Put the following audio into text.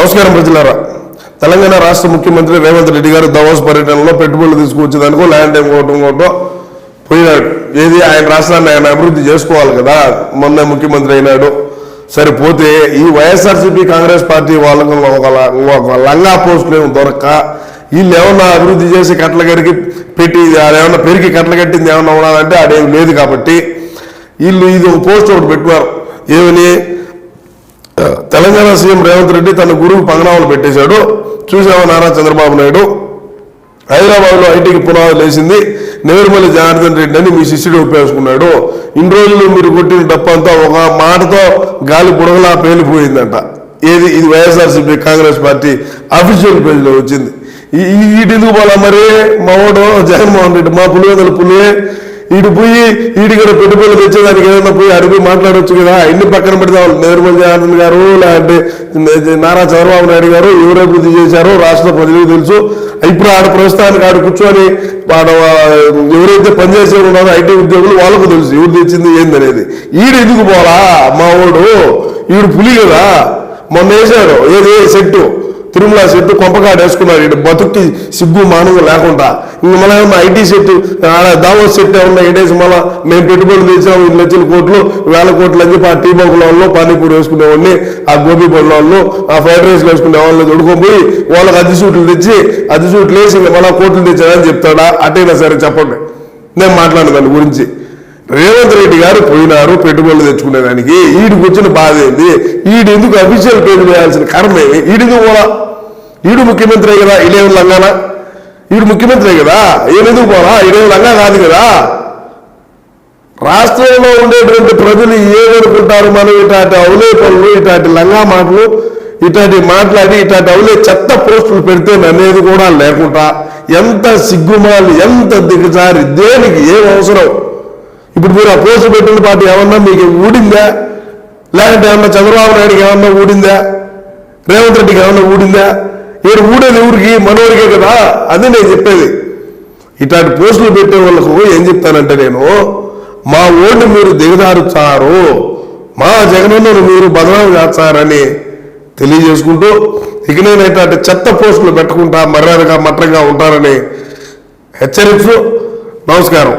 నమస్కారం ప్రజలారా. తెలంగాణ రాష్ట్ర ముఖ్యమంత్రి రేవంత్ రెడ్డి గారు దవాస్ పర్యటనలో పెట్టుబడులు తీసుకొచ్చేదానికో ల్యాండ్ ఇంకోటి ఇంకోటో పోయినాడు. ఏది ఆయన రాష్ట్రాన్ని ఆయన అభివృద్ధి చేసుకోవాలి కదా. మొన్న ముఖ్యమంత్రి అయినాడు. సరిపోతే ఈ వైఎస్ఆర్సీపీ కాంగ్రెస్ పార్టీ వాళ్ళకు ఒక ఒక లంగా పోస్టులు దొరక్క? వీళ్ళు ఏమన్నా అభివృద్ధి చేసి కట్టలు గరికి పెట్టి ఏమన్నా పెరిగి కట్టలు కట్టింది ఏమన్నా ఉన్నదంటే అదేం లేదు కాబట్టి వీళ్ళు ఇది ఒక పోస్ట్ ఒకటి పెట్టినారు ఏమని? తెలంగాణ సీఎం రేవంత్ రెడ్డి తన గురువు పంగనామాలు పెట్టేశాడు చూసావా నారా చంద్రబాబు నాయుడు హైదరాబాద్లో ఐటీకి పునాది లేచింది నేరుమల్లి జనార్దన్ రెడ్డి అని మీ శిష్యుడు ఉపయోగించుకున్నాడు ఇన్ని రోజులు మీరు కొట్టిన డప్పంతా ఒక మాటతో గాలి బుడగలా పేలిపోయిందంట ఏది ఇది వైఎస్ఆర్సీపీ కాంగ్రెస్ పార్టీ అఫీషియల్ పేజ్లో వచ్చింది ఈ ఈ- ఎందుకు పోలా మరి మా వాడు జగన్మోహన్ రెడ్డి మా పులివెందుల పులివే ఇటు పోయి ఈడి కూడా పెట్టుబడులు తెచ్చేదానికి ఏదైనా పోయి అడిగి మాట్లాడవచ్చు కదా. ఇన్ని పక్కన పెడితే వాళ్ళు నిర్మల్ జనార్దన్ గారు లేదంటే నారా చంద్రబాబు నాయుడు గారు ఎవరు అభివృద్ధి చేశారో రాష్ట్ర ప్రజలకు తెలుసు. ఇప్పుడు ఆడ ప్రస్తుతానికి ఆడ కూర్చొని ఆడ ఎవరైతే పనిచేసే ఉన్నారో ఐటీ ఉద్యోగులు వాళ్ళకు తెలుసు ఎవరు తెచ్చింది ఏందనేది. ఈడు ఎందుకు పోవాలా మా వాడు ఈడు పులి కదా. మొన్న వేశారు ఏది? సెట్టు. తిరుమల సెట్ కొంపకాడు వేసుకున్నారు. ఇటు బతుక్కి సిగ్గు మానవు లేకుండా. ఇంక మన ఐటీ సెట్ ఆడ సెట్ ఏమన్నా ఏడేసి మళ్ళీ మేము పెట్టుబడులు తెచ్చాము ఇన్ని లక్షల కోట్లు వేల కోట్లు అని చెప్పి ఆ టీ బంకుల వాళ్ళు పానీపూరి వేసుకునేవాడిని ఆ గోబీ బండ్ల వాళ్ళు ఆ ఫ్రైడ్ రైస్ వేసుకునే వాళ్ళని దొడుకొని వాళ్ళకి అద్దె సూట్లు తెచ్చి అద్దె సూట్లు వేసి ఇంక మళ్ళీ కోట్లు తెచ్చారని చెప్తాడా? అటైనా సరే చెప్పండి. నేను మాట్లాడను దాని గురించి. రేవంత్ రెడ్డి గారు పోయినారు పెట్టుబడులు తెచ్చుకునేదానికి. ఈడికి వచ్చిన బాధ ఏంది? ఈడు ఎందుకు అఫీషియల్ పేరు వేయాల్సిన కర్మ ఏమి ఈడికి పోలా? ఈడు ముఖ్యమంత్రి కదా ఇడే లంగాన? ఈడు ముఖ్యమంత్రి కదా ఈయనెందుకు పోలా? ఇడే లంగా కాదు కదా. రాష్ట్రంలో ఉండేటువంటి ప్రజలు ఏమనుకుంటారు మనం? ఇటాటి అవులే పనులు ఇటాటి లంగా మాటలు ఇటాటి మాట్లాడి ఇటాటి అవులే చెత్త పోస్టులు పెడితే అనేది కూడా లేకుండా ఎంత సిగ్గుమాలు ఎంత దిగజారి దేనికి ఏం అవసరం? ఇప్పుడు మీరు ఆ పోస్టు పెట్టిన పార్టీ ఏమన్నా మీకు ఊడిందా? లేదంటే ఏమన్నా చంద్రబాబు నాయుడుకి ఏమన్నా ఊడిందా? రేవంత్ రెడ్డికి ఏమన్నా ఊడిందా? ఏడు ఊడేది ఊరికి మనోడికే కదా? అది నేను చెప్పేది. ఇట్లాంటి పోస్టులు పెట్టే వాళ్ళకు ఏం చెప్తానంటే నేను మా ఓడిని మీరు దిగదారుచారు మా జగనన్నను మీరు బదనాలు చేస్తారని తెలియజేసుకుంటూ ఇక నేను ఇట్లాంటి చెత్త పోస్టులు పెట్టకుండా మర్యాదగా మట్టంగా ఉంటారని హెచ్చరిస్తూ నమస్కారం.